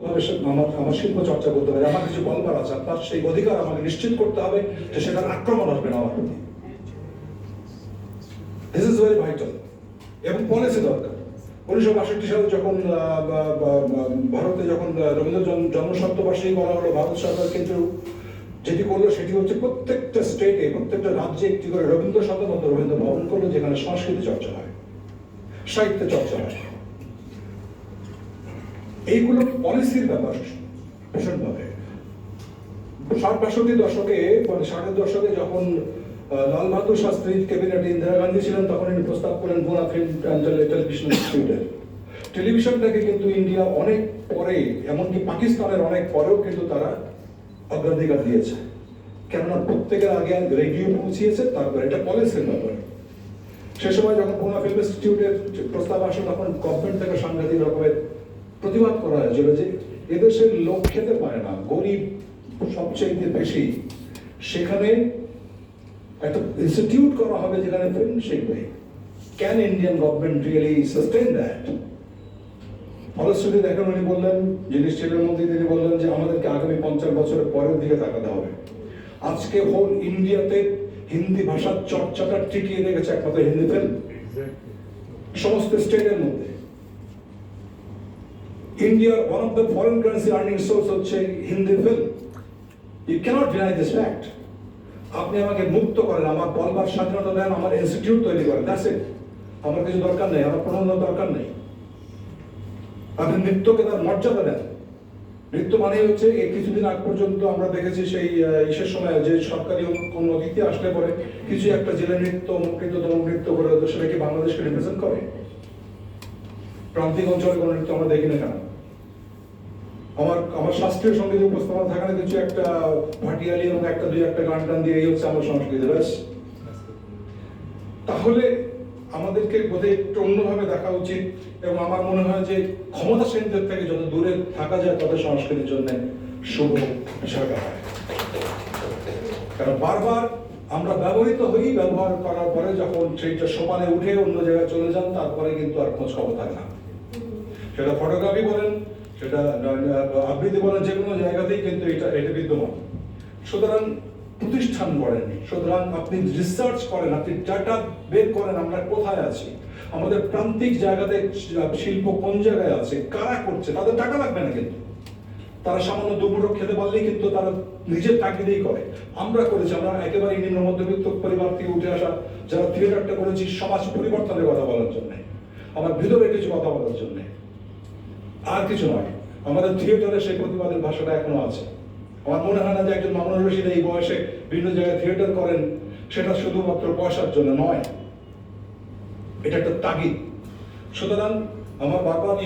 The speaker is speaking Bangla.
আমার আমার শিল্প চর্চা করতে হবে, আমার কিছু বলবার আছে, আপনার সেই অধিকার আমাকে নিশ্চিত করতে হবে যে আক্রমণ আসবে না আমার প্রতি। দিস ইজ ভেরি ভাইটাল এবং পলিসি দরকার। উনিশশো বাষট্টি সালে যখন ভারতে যখন রবীন্দ্র জন- জন্মশতবার্ষিকী করা হলো, ভারত সরকার কিন্তু যেটি করল সেটি হচ্ছে প্রত্যেকটা স্টেটে প্রত্যেকটা রাজ্যে একটি করে রবীন্দ্র মতো রবীন্দ্র ভবন করল, যেখানে সংস্কৃতি চর্চা হয়, সাহিত্য চর্চা হয়। এইগুলো পলিসির ব্যাপার ভীষণভাবে। ষাট বাষট্টি দশকে মানে ষাটের দশকে যখন লাল বাহাদুর শাস্ত্রী ক্যাবিনেটে ইন্দিরা গান্ধী ছিলেন, তখন তিনি প্রস্তাব করেন পুনা ফিল্ম টেলিভিশন ইনস্টিটিউটের টেলিভিশনটাকে কিন্তু ইন্ডিয়া অনেক পরে, এমনকি পাকিস্তানের অনেক পরেও কিন্তু তারা অগ্রাধিকার দিয়েছে। কেননা প্রত্যেকের আগে রেডিও পৌঁছিয়েছে, তারপরে এটা পলিসির ব্যাপার। সে সময় যখন পুনা ফিল্ম ইনস্টিটিউটের প্রস্তাব আসে, তখন গভর্নমেন্ট থেকে সাংঘাতিক রকমের প্রতিবাদ করা হয়েছিল যে এদেশের লোক খেতে পারে না গরিব সবচেয়ে বেশি। সেখানে একটা ইনস্টিটিউট করা হবে যেখানে ফিল্ম শিখবে can Indian government really sustain that ফলশ্রুতি দেখেন উনি বললেন যিনি ছিলেন মন্ত্রী তিনি বললেন যে আমাদেরকে আগামী পঞ্চাশ বছরের পরের দিকে তাকাতে হবে। আজকে হোল ইন্ডিয়াতে হিন্দি ভাষার চর্চাটা টিকিয়ে রেখেছে একমাত্র হিন্দি ফিল্ম সমস্ত স্টেটের মধ্যে। ইন্ডিয়ার one of the foreign currency earning source হচ্ছে Hindi film you cannot deny this fact আপনি আমাকে মুক্ত করেন, আমার বলবার স্বাধীনতা দেন, আমার ইনস্টিটিউট তৈরি করেন দ্যাটস ইট আমার কিছু দরকার নেই, আমার প্রণোদনা দরকার নেই। আপনি নৃত্যকে তার মর্যাদা দেন। নৃত্য মানে হচ্ছে এই কিছুদিন আগ পর্যন্ত আমরা দেখেছি সেই ইসের সময় যে সরকারি কোন অতিথি আসলে পরে কিছু একটা জেলা নৃত্য অমুক নৃত্য করে তো সেটা কি বাংলাদেশকে রিপ্রেজেন্ট করে। প্রান্তিক অঞ্চলে কোনো নৃত্য আমরা দেখি না কেন? আমার আমার শাস্ত্রীয় সংগীত উপস্থাপনা থাকে না কিছু একটা ভাটিয়ালি এবং একটা দুই একটা গান টান দিয়ে এই হচ্ছে আমার সংস্কৃতি, ব্যাস। তাহলে আমাদেরকে বোধহয় একটু অন্যভাবে দেখা উচিত এবং আমার মনে হয় যে ক্ষমতা ক্ষমতাসীনদের থেকে যত দূরে থাকা যায় তত সংস্কৃতির জন্য শুভ হয় কারণ বারবার আমরা ব্যবহৃত হই ব্যবহার করার পরে যখন সেইটা সমানে উঠে অন্য জায়গায় চলে যান, তারপরে কিন্তু আর খোঁজ খবর থাকে না। সেটা ফটোগ্রাফি বলেন, সেটা আবৃত্তি বলেন, যে কোনো জায়গাতেই কিন্তু এটা এটা বিদ্যমান। সুতরাং প্রতিষ্ঠান করেন সুতরাং আপনি রিসার্চ করেন, আপনি ডাটা বের করেন, আমরা কোথায় আছি? আমাদের প্রান্তিক জায়গাতে শিল্প কোন জায়গায় আছে? কারা করছে? তাদের টাকা লাগবে না কিন্তু। তারা সামান্য দুপুরো খেতে পারলেই কিন্তু তারা নিজের তাগিদেই করে। আমরা করেছি, আমরা একেবারে নিম্ন মধ্যবিত্ত পরিবার থেকে উঠে আসা, যারা থিয়েটারটা করেছি, সমাজ পরিবর্তনের কথা বলার জন্য। আমার ভিতরে কিছু কথা বলার জন্য। আর কিছু নয়। আমাদের থিয়েটারে সেই প্রতিবাদের ভাষাটা এখনও আছে। আমার মনে হয় না যে একজন মামুনুর রশিদ এই বয়সে বিভিন্ন জায়গায় থিয়েটার করেন, সেটা শুধুমাত্র পয়সার জন্য নয়। এটা একটা তাগিদ। সুতরাং আমার বারবার